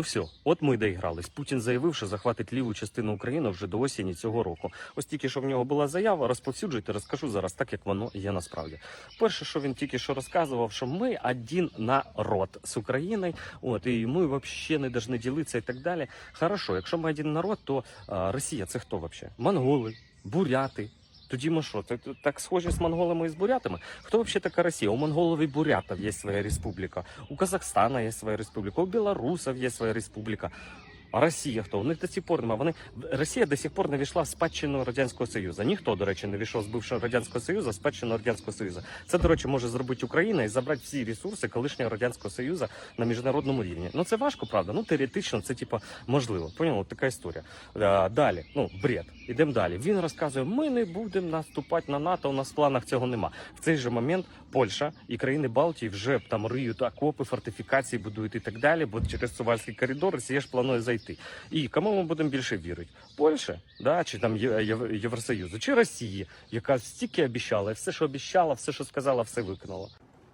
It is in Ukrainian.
Ну все, от ми доігрались. Путін заявив, що захватить ліву частину України вже до осені цього року. Ось тільки що в нього була заява, розповсюджуйте, розкажу зараз так, як воно є насправді. Перше, що він тільки що розказував, що ми один народ з України, от і ми взагалі не повинні ділитися і так далі. Хорошо, якщо ми один народ, то а, Росія це хто взагалі? Монголи, буряти. Тоді ми що? Це так схожі з монголами і з бурятами? Хто взагалі така Росія? У монголов і бурятів є своя республіка, у Казахстана є своя республіка, у білорусів є своя республіка. А Росія хто? У них до сих пор немає. Вони Росія до сих пор не війшла в спадщину радянського союзу. Ніхто, до речі, не війшов з бившого радянського союзу спадщину радянського союзу. Це, до речі, може зробити Україна і забрати всі ресурси колишнього радянського союзу на міжнародному рівні. Ну це важко, правда. Ну теоретично це типа можливо. Поняли? От така історія. Е, Далі, ну бред. Ідемо далі. Він розказує: ми не будемо наступати на НАТО. У нас в планах цього нема. В цей же момент Польща і країни Балтії вже там риють окопи, фортифікації будують і так далі. Бо через Сувальський коридор Росія ж планує зайти. І кому ми будемо більше вірити? Польща, да, чи там Євросоюзу, чи Росії, яка стільки обіцяла, і все, що обіцяла, все, що сказала, все виконала.